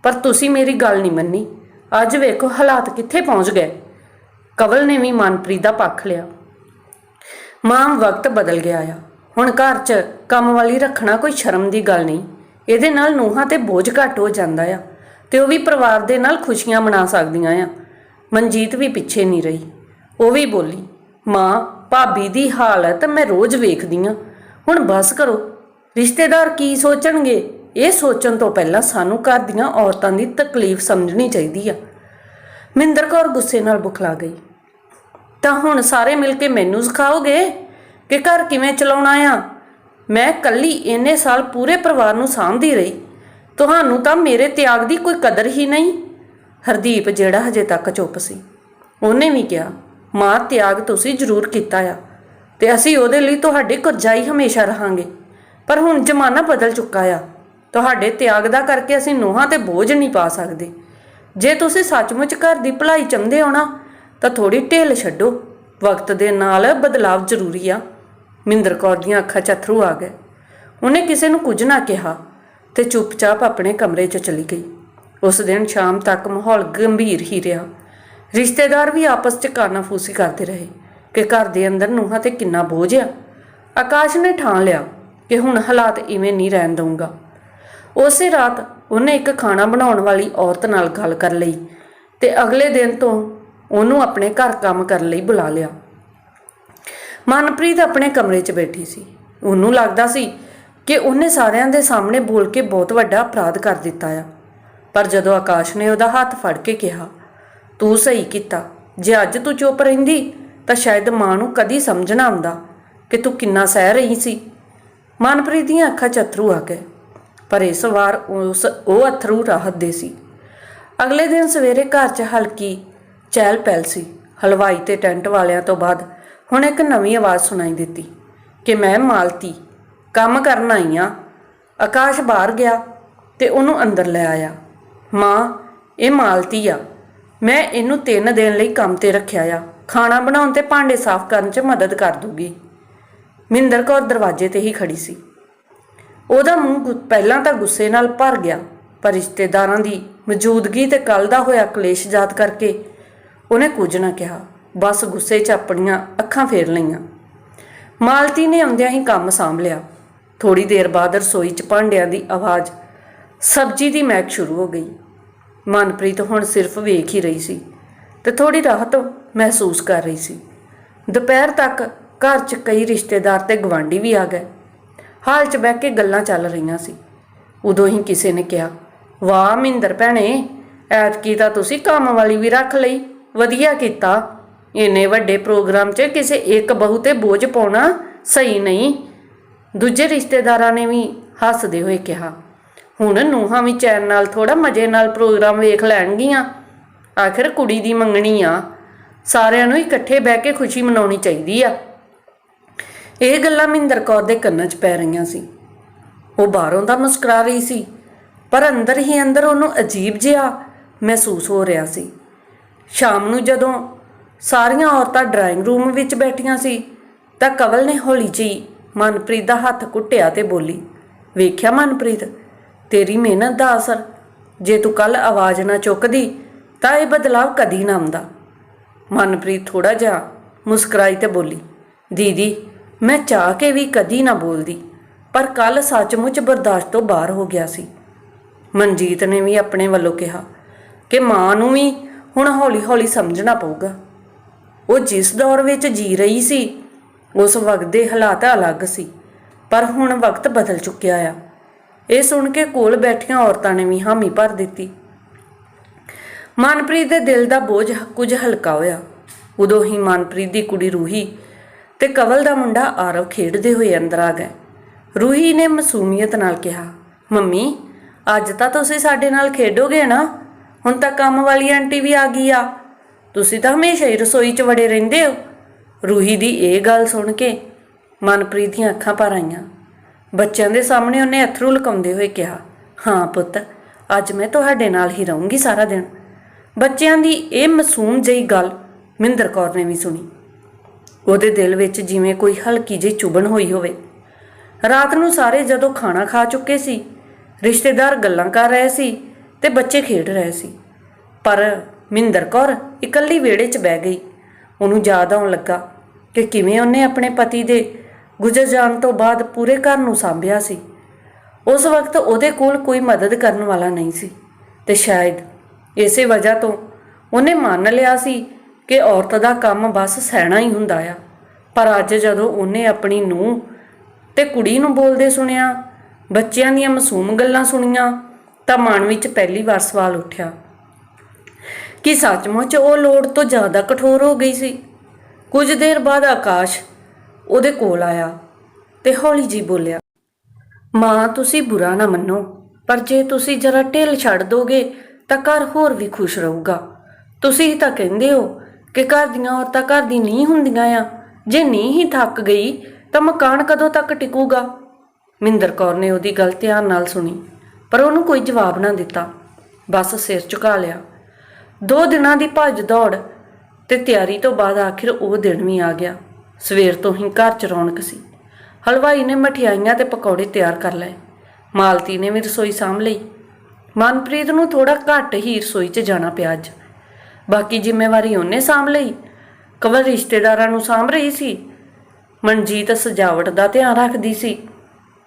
ਪਰ ਤੁਸੀਂ ਮੇਰੀ ਗੱਲ ਨਹੀਂ ਮੰਨੀ। ਅੱਜ ਵੇਖੋ ਹਾਲਾਤ ਕਿੱਥੇ ਪਹੁੰਚ ਗਏ ਕਵਲ ਨੇ ਵੀ ਮਨਪ੍ਰੀਤ ਦਾ ਪੱਖ ਲਿਆ। ਮਾਂ, ਵਕਤ ਬਦਲ ਗਿਆ ਆ। ਹੁਣ ਘਰ 'ਚ ਕੰਮ ਵਾਲੀ ਰੱਖਣਾ ਕੋਈ ਸ਼ਰਮ ਦੀ ਗੱਲ ਨਹੀਂ। ਇਹਦੇ ਨਾਲ ਨੂੰਹਾਂ ਤੇ ਬੋਝ ਘੱਟ ਹੋ ਜਾਂਦਾ ਆ। ਤੇ ਉਹ ਵੀ ਪਰਿਵਾਰ ਦੇ ਨਾਲ ਖੁਸ਼ੀਆਂ ਮਨਾ ਸਕਦੀਆਂ ਆ। ਮਨਜੀਤ ਵੀ ਪਿੱਛੇ ਨਹੀਂ ਰਹੀ। ਉਹ ਵੀ ਬੋਲੀ, ਮਾਂ, ਭਾਬੀ ਦੀ ਹਾਲਤ ਮੈਂ ਰੋਜ਼ ਵੇਖਦੀ ਆ। ਹੁਣ ਬਸ ਕਰੋ। ਰਿਸ਼ਤੇਦਾਰ ਕੀ ਸੋਚਣਗੇ? ਇਹ ਸੋਚਣ ਤੋਂ ਪਹਿਲਾਂ ਸਾਨੂੰ ਘਰ ਦੀਆਂ ਔਰਤਾਂ ਦੀ ਤਕਲੀਫ ਸਮਝਣੀ ਚਾਹੀਦੀ ਆ। ਮਿੰਦਰ ਕੌਰ ਗੁੱਸੇ ਨਾਲ ਬੁਖਲਾ ਗਈ। ਤਾਂ ਹੁਣ ਸਾਰੇ ਮਿਲ ਕੇ ਮੈਨੂੰ ਸਿਖਾਓਗੇ ਕਿ ਘਰ ਕਿਵੇਂ ਚਲਾਉਣਾ ਆ? ਮੈਂ ਕੱਲੀ ਇੰਨੇ ਸਾਲ ਪੂਰੇ ਪਰਿਵਾਰ ਨੂੰ ਸਾਂਭਦੀ ਰਹੀ। ਤੁਹਾਨੂੰ ਤਾਂ ਮੇਰੇ ਤਿਆਗ ਦੀ ਕੋਈ ਕਦਰ ਹੀ ਨਹੀਂ। ਹਰਦੀਪ ਜਿਹੜਾ ਹਜੇ ਤੱਕ ਚੁੱਪ ਸੀ। ਉਹਨੇ ਵੀ ਕਿਹਾ, ਮਾਂ, ਤਿਆਗ ਤੁਸੀਂ ਜ਼ਰੂਰ ਕੀਤਾ ਆ ਤੇ ਅਸੀਂ ਉਹਦੇ ਲਈ ਤੁਹਾਡੇ ਕਰਜ਼ਾਈ ਹਮੇਸ਼ਾ ਰਹਾਂਗੇ। ਪਰ ਹੁਣ ਜ਼ਮਾਨਾ ਬਦਲ ਚੁੱਕਾ ਆ। ਤੁਹਾਡੇ ਤਿਆਗ ਦਾ ਕਰਕੇ ਅਸੀਂ ਨੂੰਹਾਂ ਤੇ ਬੋਝ ਨਹੀਂ ਪਾ ਸਕਦੇ। ਜੇ ਤੁਸੀਂ ਸੱਚਮੁੱਚ ਘਰ ਦੀ ਭਲਾਈ ਚਾਹੁੰਦੇ ਹੋ ਨਾ, ਤਾਂ ਥੋੜੀ ਢਿੱਲ ਛੱਡੋ। ਵਕਤ ਦੇ ਨਾਲ ਬਦਲਾਵ ਜ਼ਰੂਰੀ ਆ। ਮਿੰਦਰ ਕੌਰ ਦੀਆਂ ਅੱਖਾਂ 'ਚ ਅਥਰੂ ਆ ਗਏ। ਉਹਨੇ ਕਿਸੇ ਨੂੰ ਕੁਝ ਨਾ ਕਿਹਾ। ਤੇ ਚੁੱਪਚਾਪ ਆਪਣੇ ਕਮਰੇ 'ਚ ਚਲੀ ਗਈ। ਉਸ ਦਿਨ ਸ਼ਾਮ ਤੱਕ ਮਾਹੌਲ ਗੰਭੀਰ ਹੀ ਰਿਹਾ। ਰਿਸ਼ਤੇਦਾਰ ਵੀ ਆਪਸ 'ਚ ਕਾਨਾਫੂਸੀ ਕਰਦੇ ਰਹੇ ਕਿ ਘਰ ਦੇ ਅੰਦਰ ਨੂੰਹਾਂ ਤੇ ਕਿੰਨਾ ਬੋਝ ਆ। ਆਕਾਸ਼ ਨੇ ਠਾਣ ਲਿਆ ਕਿ ਹੁਣ ਹਾਲਾਤ ਇਵੇਂ ਨਹੀਂ ਰਹਿਣ ਦਊਂਗਾ। ਉਸੇ ਰਾਤ ਉਹਨੇ ਇੱਕ ਖਾਣਾ ਬਣਾਉਣ ਵਾਲੀ ਔਰਤ ਨਾਲ ਗੱਲ ਕਰ ਲਈ ਤੇ ਅਗਲੇ ਦਿਨ ਤੋਂ ਉਹਨੂੰ ਆਪਣੇ ਘਰ ਕੰਮ ਕਰਨ ਲਈ ਬੁਲਾ ਲਿਆ। ਮਨਪ੍ਰੀਤ ਆਪਣੇ ਕਮਰੇ 'ਚ ਬੈਠੀ ਸੀ। ਉਹਨੂੰ ਲੱਗਦਾ ਸੀ ਕਿ ਉਹਨੇ ਸਾਰਿਆਂ ਦੇ ਸਾਹਮਣੇ ਬੋਲ ਕੇ ਬਹੁਤ ਵੱਡਾ ਅਪਰਾਧ ਕਰ ਦਿੱਤਾ ਆ। ਪਰ ਜਦੋਂ ਆਕਾਸ਼ ਨੇ ਉਹਦਾ ਹੱਥ ਫੜ ਕੇ ਕਿਹਾ, ਤੂੰ ਸਹੀ ਕੀਤਾ। ਜੇ ਅੱਜ ਤੂੰ ਚੁੱਪ ਰਹਿੰਦੀ, ਤਾਂ ਸ਼ਾਇਦ ਮਾਂ ਨੂੰ ਕਦੀ ਸਮਝ ਨਾ ਆਉਂਦਾ ਕਿ ਤੂੰ ਕਿੰਨਾ ਸਹਿ ਰਹੀ ਸੀ। ਮਨਪ੍ਰੀਤ ਦੀਆਂ ਅੱਖਾਂ 'ਚ ਅਥਰੂ ਆ ਗਏ, ਪਰ ਇਸ ਵਾਰ ਉਸ ਉਹ ਅਥਰੂ ਰਾਹਤ ਦੇ ਸੀ। ਅਗਲੇ ਦਿਨ ਸਵੇਰੇ ਘਰ 'ਚ ਹਲਕੀ ਚਹਿਲ ਪਹਿਲ ਸੀ। ਹਲਵਾਈ ਤੇ ਟੈਂਟ ਵਾਲਿਆਂ ਤੋਂ ਬਾਅਦ ਹੁਣ ਇੱਕ ਨਵੀਂ ਆਵਾਜ਼ ਸੁਣਾਈ ਦਿੱਤੀ ਕਿ, ਮੈਂ ਮਾਲਤੀ। ਕੰਮ ਕਰਨ ਆਈ ਆ। ਆਕਾਸ਼ ਬਾਹਰ ਗਿਆ ਤੇ ਉਹਨੂੰ ਅੰਦਰ ਲੈ ਆਇਆ। ਮਾਂ, ਇਹ ਮਾਲਤੀ ਆ। ਮੈਂ ਇਹਨੂੰ ਤਿੰਨ ਦਿਨ ਲਈ ਕੰਮ ਤੇ ਰੱਖਿਆ ਆ। ਖਾਣਾ ਬਣਾਉਣ ਤੇ ਭਾਂਡੇ ਸਾਫ਼ ਕਰਨ 'ਚ ਮਦਦ ਕਰ ਦੂਗੀ। ਮਿੰਦਰ ਕੌਰ ਦਰਵਾਜ਼ੇ ਤੇ ਹੀ ਖੜੀ ਸੀ। ਉਹਦਾ ਮੂੰਹ ਗੁ- ਪਹਿਲਾਂ ਤਾਂ ਗੁੱਸੇ ਨਾਲ ਭਰ ਗਿਆ, ਪਰ ਰਿਸ਼ਤੇਦਾਰਾਂ ਦੀ ਮੌਜੂਦਗੀ ਤੇ ਕੱਲ ਦਾ ਹੋਇਆ ਕਲੇਸ਼ ਯਾਦ ਕਰਕੇ ਉਹਨੇ ਕੁਝ ਨਾ ਕਿਹਾ। ਬਸ ਗੁੱਸੇ 'ਚ ਆਪਣੀਆਂ ਅੱਖਾਂ ਫੇਰ ਲਈਆਂ। ਮਾਲਤੀ ਨੇ ਆਉਂਦਿਆਂ ਹੀ ਕੰਮ ਸਾਂਭ ਲਿਆ। ਥੋੜੀ ਦੇਰ ਬਾਅਦ ਰਸੋਈ 'ਚ ਭਾਂਡਿਆਂ ਦੀ ਆਵਾਜ਼, ਸਬਜ਼ੀ ਦੀ ਮਹਿਕ ਸ਼ੁਰੂ ਹੋ ਗਈ। ਮਨਪ੍ਰੀਤ ਹੁਣ ਸਿਰਫ ਵੇਖ ਹੀ ਰਹੀ ਸੀ ਤੇ ਥੋੜੀ ਰਾਹਤ ਮਹਿਸੂਸ ਕਰ ਰਹੀ ਸੀ। ਦੁਪਹਿਰ ਤੱਕ ਘਰ 'ਚ ਕਈ ਰਿਸ਼ਤੇਦਾਰ ਤੇ ਗਵਾਂਢੀ ਵੀ ਆ ਗਏ। ਹਾਲ 'ਚ ਬਹਿ ਕੇ ਗੱਲਾਂ ਚੱਲ ਰਹੀਆਂ ਸੀ। ਉਦੋਂ ਹੀ ਕਿਸੇ ਨੇ ਕਿਹਾ, ਵਾਹ ਮਿੰਦਰ ਭੈਣੇ, ਐਤਕੀ ਤਾਂ ਤੁਸੀਂ ਕੰਮ ਵਾਲੀ ਵੀ ਰੱਖ ਲਈ, ਵਧੀਆ ਕੀਤਾ। ਇੰਨੇ ਵੱਡੇ ਪ੍ਰੋਗਰਾਮ 'ਚ ਕਿਸੇ ਇੱਕ ਬਹੂ ਤੇ ਬੋਝ ਪਾਉਣਾ ਸਹੀ ਨਹੀਂ। ਦੂਜੇ ਰਿਸ਼ਤੇਦਾਰਾਂ ਨੇ ਵੀ ਹੱਸਦੇ ਹੋਏ ਕਿਹਾ, ਹੁਣ ਨੂਹਾਂ ਵੀ ਚੈਨ ਨਾਲ ਥੋੜਾ ਮਜ਼ੇ ਨਾਲ ਪ੍ਰੋਗਰਾਮ ਵੇਖ ਲੈਣਗੀਆਂ। ਆਖਿਰ ਕੁੜੀ ਦੀ ਮੰਗਣੀ ਆ। ਸਾਰਿਆਂ ਨੂੰ ਇਕੱਠੇ ਬਹਿ ਕੇ ਖੁਸ਼ੀ ਮਨਾਉਣੀ ਚਾਹੀਦੀ ਆ। ਇਹ ਗੱਲਾਂ ਮਿੰਦਰ ਕੌਰ ਦੇ ਕੰਨਾਂ 'ਚ ਪੈ ਰਹੀਆਂ ਸੀ। ਉਹ ਬਾਹਰੋਂ ਦਾ ਮੁਸਕਰਾ ਰਹੀ ਸੀ, ਪਰ ਅੰਦਰ ਹੀ ਅੰਦਰ ਉਹਨੂੰ ਅਜੀਬ ਜਿਹਾ ਮਹਿਸੂਸ ਹੋ ਰਿਹਾ ਸੀ। ਸ਼ਾਮ ਨੂੰ ਜਦੋਂ ਸਾਰੀਆਂ ਔਰਤਾਂ ਡਰਾਇੰਗ ਰੂਮ ਵਿੱਚ ਬੈਠੀਆਂ ਸੀ, ਤਾਂ ਕਵਲ ਨੇ ਹੌਲੀ ਜਿਹੀ ਮਨਪ੍ਰੀਤ ਦਾ ਹੱਥ ਕੁੱਟਿਆ ਤੇ ਬੋਲੀ, ਵੇਖਿਆ ਮਨਪ੍ਰੀਤ? ਤੇਰੀ ਮਿਹਨਤ ਦਾ ਅਸਰ। ਜੇ ਤੂੰ ਕੱਲ ਆਵਾਜ਼ ਨਾ ਚੁੱਕਦੀ, ਤਾਂ ਇਹ ਬਦਲਾਵ ਕਦੀ ਨਾ ਆਉਂਦਾ। ਮਨਪ੍ਰੀਤ ਥੋੜਾ ਜਿਹਾ ਮੁਸਕਰਾਈ ਤੇ ਬੋਲੀ, ਦੀਦੀ, ਮੈਂ ਚਾਹ ਕੇ ਵੀ ਕਦੀ ਨਾ ਬੋਲਦੀ, ਪਰ ਕੱਲ ਸੱਚਮੁੱਚ ਬਰਦਾਸ਼ਤ ਤੋਂ ਬਾਹਰ ਹੋ ਗਿਆ ਸੀ। ਮਨਜੀਤ ਨੇ ਵੀ ਆਪਣੇ ਵੱਲੋਂ ਕਿਹਾ ਕਿ ਮਾਂ ਨੂੰ ਵੀ ਹੁਣ ਹੌਲੀ-ਹੌਲੀ ਸਮਝਣਾ ਪਊਗਾ। ਉਹ ਜਿਸ ਦੌਰ ਵਿੱਚ ਜੀ ਰਹੀ ਸੀ ਉਸ ਵਕਤ ਦੇ ਹਾਲਾਤ ਅਲੱਗ ਸੀ, ਪਰ ਹੁਣ ਵਕਤ ਬਦਲ ਚੁੱਕਿਆ ਆ। ਇਹ ਸੁਣ ਕੇ ਕੋਲ ਬੈਠੀਆਂ ਔਰਤਾਂ ਨੇ ਵੀ ਹਾਮੀ ਭਰ ਦਿੱਤੀ। ਮਨਪ੍ਰੀਤ ਦੇ ਦਿਲ ਦਾ ਬੋਝ ਕੁਝ ਹਲਕਾ ਹੋਇਆ। ਉਦੋਂ ਹੀ ਮਨਪ੍ਰੀਤ ਦੀ ਕੁੜੀ ਰੂਹੀ ਤੇ ਕਵਲ ਦਾ ਮੁੰਡਾ ਆਰਵ ਖੇਡਦੇ ਹੋਏ ਅੰਦਰ ਆ ਗਏ। ਰੂਹੀ ਨੇ ਮਸੂਮੀਅਤ ਨਾਲ ਕਿਹਾ, ਮੰਮੀ, ਅੱਜ ਤਾਂ ਤੁਸੀਂ ਸਾਡੇ ਨਾਲ ਖੇਡੋਗੇ ਨਾ? ਹੁਣ ਤਾਂ ਕੰਮ ਵਾਲੀ ਆਂਟੀ ਵੀ ਆ ਗਈ ਆ। ਤੁਸੀਂ ਤਾਂ ਹਮੇਸ਼ਾ ਹੀ ਰਸੋਈ 'ਚ ਵੜੇ ਰਹਿੰਦੇ ਹੋ। ਰੂਹੀ ਦੀ ਇਹ ਗੱਲ ਸੁਣ ਕੇ ਮਨਪ੍ਰੀਤ ਦੀਆਂ ਅੱਖਾਂ ਭਰ ਆਈਆਂ। ਬੱਚਿਆਂ ਦੇ ਸਾਹਮਣੇ ਉਹਨੇ ਅਥਰੂ ਲੁਕਾਉਂਦੇ ਹੋਏ ਕਿਹਾ, ਹਾਂ ਪੁੱਤ, ਅੱਜ ਮੈਂ ਤੁਹਾਡੇ ਨਾਲ ਹੀ ਰਹੂੰਗੀ ਸਾਰਾ ਦਿਨ। ਬੱਚਿਆਂ ਦੀ ਇਹ ਮਾਸੂਮ ਜਿਹੀ ਗੱਲ ਮਿੰਦਰ ਕੌਰ ਨੇ ਵੀ ਸੁਣੀ। ਉਹਦੇ ਦਿਲ ਵਿੱਚ ਜਿਵੇਂ ਕੋਈ ਹਲਕੀ ਜਿਹੀ ਚੁਭਣ ਹੋਈ ਹੋਵੇ। ਰਾਤ ਨੂੰ ਸਾਰੇ ਜਦੋਂ ਖਾਣਾ ਖਾ ਚੁੱਕੇ ਸੀ, ਰਿਸ਼ਤੇਦਾਰ ਗੱਲਾਂ ਕਰ ਰਹੇ ਸੀ ਤੇ ਬੱਚੇ ਖੇਡ ਰਹੇ ਸੀ। ਪਰ ਮਿੰਦਰ ਕੌਰ ਇਕੱਲੀ ਵਿਹੜੇ 'ਚ ਬਹਿ ਗਈ। ਉਹਨੂੰ ਯਾਦ ਆਉਣ ਲੱਗਾ ਕਿ ਕਿਵੇਂ ਉਹਨੇ ਆਪਣੇ ਪਤੀ ਦੇ ਗੁਜ਼ਰ ਜਾਣ ਤੋਂ ਬਾਅਦ ਪੂਰੇ ਘਰ ਨੂੰ ਸੰਭਿਆ ਸੀ। ਉਸ ਵਕਤ ਉਹਦੇ ਕੋਲ ਕੋਈ ਮਦਦ ਕਰਨ ਵਾਲਾ ਨਹੀਂ ਸੀ ਤੇ ਸ਼ਾਇਦ ਇਸੇ ਵਜ੍ਹਾ ਤੋਂ ਉਹਨੇ ਮੰਨ ਲਿਆ ਸੀ ਕਿ ਔਰਤ ਦਾ ਕੰਮ ਬਸ ਸਹਿਣਾ ਹੀ ਹੁੰਦਾ ਆ। ਪਰ ਅੱਜ ਜਦੋਂ ਉਹਨੇ ਆਪਣੀ ਨੂੰਹ ਤੇ ਕੁੜੀ ਨੂੰ ਬੋਲਦੇ ਸੁਣਿਆ, ਬੱਚਿਆਂ ਦੀਆਂ ਮਾਸੂਮ ਗੱਲਾਂ ਸੁਣੀਆਂ, ਤਾਂ ਮਨ ਵਿੱਚ ਪਹਿਲੀ ਵਾਰ ਸਵਾਲ ਉੱਠਿਆ ਕਿ ਸੱਚਮੁੱਚ ਉਹ ਲੋੜ ਤੋਂ ਜ਼ਿਆਦਾ ਕਠੋਰ ਹੋ ਗਈ ਸੀ? ਕੁਝ ਦੇਰ ਬਾਅਦ ਆਕਾਸ਼ ਉਹਦੇ ਕੋਲ ਆਇਆ ਤੇ ਹੌਲੀ ਜੀ ਬੋਲਿਆ, ਮਾਂ, ਤੁਸੀਂ ਬੁਰਾ ਨਾ ਮੰਨੋ, ਪਰ ਜੇ ਤੁਸੀਂ ਜਰਾ ਢਿੱਲ ਛੱਡ ਦੋਗੇ ਤਾਂ ਘਰ ਹੋਰ ਵੀ ਖੁਸ਼ ਰਹੂਗਾ। ਤੁਸੀਂ ਤਾਂ ਕਹਿੰਦੇ ਹੋ ਕਿ ਘਰ ਦੀਆਂ ਔਰਤਾਂ ਘਰ ਦੀ ਨਹੀਂ ਹੁੰਦੀਆਂ ਆ। ਜੇ ਨਹੀਂ ਹੀ ਥੱਕ ਗਈ ਤਾਂ ਮਕਾਨ ਕਦੋਂ ਤੱਕ ਟਿਕੂਗਾ? ਮਿੰਦਰ ਕੌਰ ਨੇ ਉਹਦੀ ਗੱਲ ਧਿਆਨ ਨਾਲ ਸੁਣੀ, ਪਰ ਉਹਨੂੰ ਕੋਈ ਜਵਾਬ ਨਾ ਦਿੱਤਾ। ਬਸ ਸਿਰ ਝੁਕਾ ਲਿਆ। ਦੋ ਦਿਨਾਂ ਦੀ ਭੱਜ ਦੌੜ ਤੇ ਤਿਆਰੀ ਤੋਂ ਬਾਅਦ ਆਖਿਰ ਉਹ ਦਿਨ ਵੀ ਆ ਗਿਆ। ਸਵੇਰ ਤੋਂ ਹੀ ਘਰ 'ਚ ਰੌਣਕ ਸੀ। ਹਲਵਾਈ ਨੇ ਮਠਿਆਈਆਂ ਤੇ ਪਕੌੜੇ ਤਿਆਰ ਕਰ ਲਏ। ਮਾਲਤੀ ਨੇ ਵੀ ਰਸੋਈ ਸਾਂਭ ਲਈ। ਮਨਪ੍ਰੀਤ ਨੂੰ ਥੋੜਾ ਘੱਟ ਹੀ ਰਸੋਈ 'ਚ ਜਾਣਾ ਪਿਆ ਅੱਜ। ਬਾਕੀ ਜ਼ਿੰਮੇਵਾਰੀ ਉਹਨੇ ਸਾਂਭ ਲਈ। ਕਵਲ ਰਿਸ਼ਤੇਦਾਰਾਂ ਨੂੰ ਸਾਂਭ ਰਹੀ ਸੀ। ਮਨਜੀਤ ਸਜਾਵਟ ਦਾ ਧਿਆਨ ਰੱਖਦੀ ਸੀ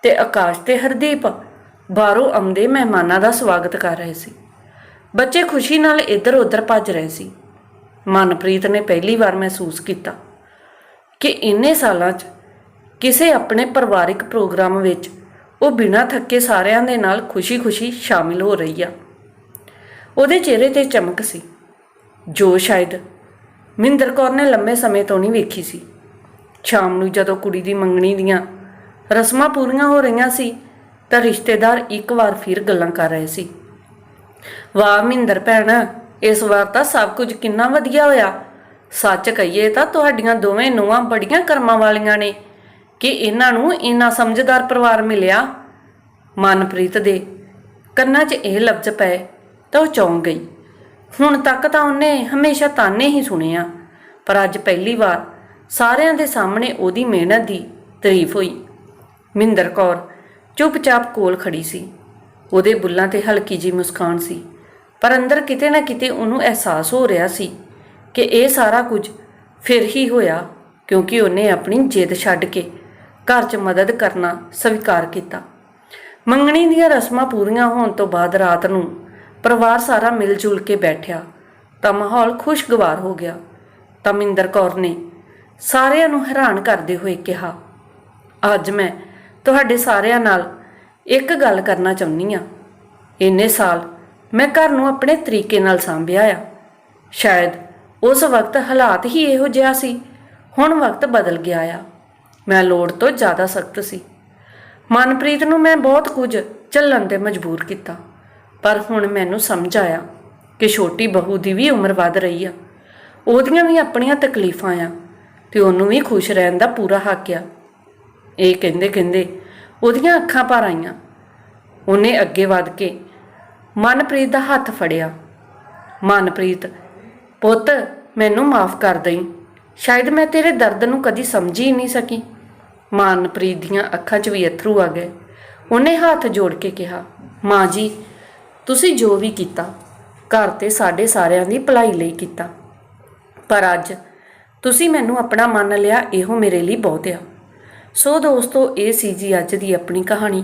ਤੇ ਆਕਾਸ਼ ਤੇ ਹਰਦੀਪ ਬਾਹਰੋਂ ਆਉਂਦੇ ਮਹਿਮਾਨਾਂ ਦਾ ਸਵਾਗਤ ਕਰ ਰਹੇ ਸੀ। ਬੱਚੇ ਖੁਸ਼ੀ ਨਾਲ ਇੱਧਰ ਉੱਧਰ ਭੱਜ ਰਹੇ ਸੀ। ਮਨਪ੍ਰੀਤ ਨੇ ਪਹਿਲੀ ਵਾਰ ਮਹਿਸੂਸ ਕੀਤਾ ਕਿ ਇੰਨੇ ਸਾਲਾਂ 'ਚ ਕਿਸੇ ਆਪਣੇ ਪਰਿਵਾਰਿਕ ਪ੍ਰੋਗਰਾਮ ਵਿੱਚ ਉਹ ਬਿਨਾਂ ਥੱਕੇ ਸਾਰਿਆਂ ਦੇ ਨਾਲ ਖੁਸ਼ੀ-ਖੁਸ਼ੀ ਸ਼ਾਮਿਲ ਹੋ ਰਹੀ ਆ। ਉਹਦੇ ਚਿਹਰੇ ਤੇ ਚਮਕ ਸੀ। ਜੋ ਸ਼ਾਇਦ ਮਿੰਦਰ ਕੌਰ ਨੇ ਲੰਮੇ ਸਮੇਂ ਤੋਂ ਨਹੀਂ ਵੇਖੀ ਸੀ। ਸ਼ਾਮ ਨੂੰ ਜਦੋਂ ਕੁੜੀ ਦੀ ਮੰਗਣੀ ਦੀਆਂ ਰਸਮਾਂ ਪੂਰੀਆਂ ਹੋ ਰਹੀਆਂ ਸੀ, ਤਾਂ ਰਿਸ਼ਤੇਦਾਰ ਇੱਕ ਵਾਰ ਫਿਰ ਗੱਲਾਂ ਕਰ ਰਹੇ ਸੀ। ਵਾਹ ਮਿੰਦਰ ਭੈਣ ਇਸ ਵਾਰ ਤਾਂ ਸਭ ਕੁਝ ਕਿੰਨਾ ਵਧੀਆ ਹੋਇਆ। ਸੱਚ ਕਹੀਏ ਤਾਂ ਤੁਹਾਡੀਆਂ ਦੋਵੇਂ ਨੂੰਹਾਂ ਬੜੀਆਂ ਕਰਮਾਂ ਵਾਲੀਆਂ ਨੇ। ਕਿ ਇਹਨਾਂ ਨੂੰ ਇੰਨਾ ਸਮਝਦਾਰ ਪਰਿਵਾਰ ਮਿਲਿਆ? ਮਨਪ੍ਰੀਤ ਦੇ ਕੰਨਾਂ 'ਚ ਇਹ ਲਫ਼ਜ਼ ਪਏ ਤਾਂ ਉਹ ਚੌਂਕ ਗਈ। ਹੁਣ ਤੱਕ ਤਾਂ ਉਹਨੇ ਹਮੇਸ਼ਾ ਤਾਨੇ ਹੀ ਸੁਣੇ ਆ, ਪਰ ਅੱਜ ਪਹਿਲੀ ਵਾਰ ਸਾਰਿਆਂ ਦੇ ਸਾਹਮਣੇ ਉਹਦੀ ਮਿਹਨਤ ਦੀ ਤਾਰੀਫ ਹੋਈ। ਮਿੰਦਰ ਕੌਰ ਚੁੱਪਚਾਪ ਕੋਲ ਖੜੀ ਸੀ। ਉਹਦੇ ਬੁੱਲਾਂ ਤੇ ਹਲਕੀ ਜੀ ਮੁਸਕਾਨ ਸੀ। ਪਰ ਅੰਦਰ ਕਿਤੇ ਨਾ ਕਿਤੇ ਉਹਨੂੰ ਅਹਿਸਾਸ ਹੋ ਰਿਹਾ ਸੀ ਕਿ ਇਹ ਸਾਰਾ ਕੁਝ ਫਿਰ ਹੀ ਹੋਇਆ ਕਿਉਂਕਿ ਉਹਨੇ ਆਪਣੀ ਜਿੱਦ ਛੱਡ ਕੇ ਘਰ 'ਚ ਮਦਦ ਕਰਨਾ ਸਵੀਕਾਰ ਕੀਤਾ। ਮੰਗਣੀ ਦੀਆਂ ਰਸਮਾਂ ਪੂਰੀਆਂ ਹੋਣ ਤੋਂ ਬਾਅਦ ਰਾਤ ਨੂੰ ਪਰਿਵਾਰ ਸਾਰਾ ਮਿਲ ਜੁਲ ਕੇ ਬੈਠਿਆ ਤਾਂ ਮਾਹੌਲ ਖੁਸ਼ਗਵਾਰ ਹੋ ਗਿਆ। ਤਮਿੰਦਰ ਕੌਰ ਨੇ ਸਾਰਿਆਂ ਨੂੰ ਹੈਰਾਨ ਕਰਦੇ ਹੋਏ ਕਿਹਾ, ਅੱਜ ਮੈਂ ਤੁਹਾਡੇ ਸਾਰਿਆਂ ਨਾਲ ਇੱਕ ਗੱਲ ਕਰਨਾ ਚਾਹੁੰਦੀ ਆ ਇੰਨੇ ਸਾਲ ਮੈਂ ਘਰ ਨੂੰ ਆਪਣੇ ਤਰੀਕੇ ਨਾਲ ਸੰਭਿਆ ਆ। ਸ਼ਾਇਦ ਉਸ ਵਕਤ ਹਾਲਾਤ ਹੀ ਇਹੋ ਜਿਹਾ ਸੀ। ਹੁਣ ਵਕਤ ਬਦਲ ਗਿਆ ਆ। ਮੈਂ ਲੋੜ ਤੋਂ ਜ਼ਿਆਦਾ ਸਖਤ ਸੀ। ਮਨਪ੍ਰੀਤ ਨੂੰ ਮੈਂ ਬਹੁਤ ਕੁਝ ਝੱਲਣ ਤੇ ਮਜਬੂਰ ਕੀਤਾ। ਪਰ ਹੁਣ ਮੈਨੂੰ ਸਮਝ ਆਇਆ ਕਿ ਛੋਟੀ ਬਹੂ ਦੀ ਵੀ ਉਮਰ ਵੱਧ ਰਹੀ ਆ। ਉਹਦੀਆਂ ਵੀ ਆਪਣੀਆਂ ਤਕਲੀਫਾਂ ਆ ਤੇ ਉਹਨੂੰ ਵੀ ਖੁਸ਼ ਰਹਿਣ ਦਾ ਪੂਰਾ ਹੱਕ ਆ। ਇਹ ਕਹਿੰਦੇ ਕਹਿੰਦੇ ਉਹਦੀਆਂ ਅੱਖਾਂ ਭਰ ਆਈਆਂ। ਉਹਨੇ ਅੱਗੇ ਵੱਧ ਕੇ ਮਨਪ੍ਰੀਤ ਦਾ ਹੱਥ ਫੜਿਆ। ਮਨਪ੍ਰੀਤ, ਪੁੱਤ, ਮੈਨੂੰ ਮਾਫ ਕਰ ਦੇਈਂ। ਸ਼ਾਇਦ ਮੈਂ ਤੇਰੇ ਦਰਦ ਨੂੰ ਕਦੀ ਸਮਝੀ ਹੀ ਨਹੀਂ ਸਕੀ। ਮਨਪ੍ਰੀਤ ਦੀਆਂ ਅੱਖਾਂ 'ਚ ਵੀ ਅਥਰੂ ਆ ਗਏ। ਉਹਨੇ ਹੱਥ ਜੋੜ ਕੇ ਕਿਹਾ, ਮਾਂ ਜੀ, ਤੁਸੀਂ ਜੋ ਵੀ ਕੀਤਾ, ਘਰ ਤੇ ਸਾਡੇ ਸਾਰਿਆਂ ਦੀ ਭਲਾਈ ਲਈ ਕੀਤਾ। ਪਰ ਅੱਜ ਤੁਸੀਂ ਮੈਨੂੰ ਆਪਣਾ ਮੰਨ ਲਿਆ, ਇਹੋ ਮੇਰੇ ਲਈ ਬਹੁਤ ਆ। ਸੋ ਦੋਸਤੋ, ਇਹ ਸੀ ਜੀ ਅੱਜ ਦੀ ਆਪਣੀ ਕਹਾਣੀ।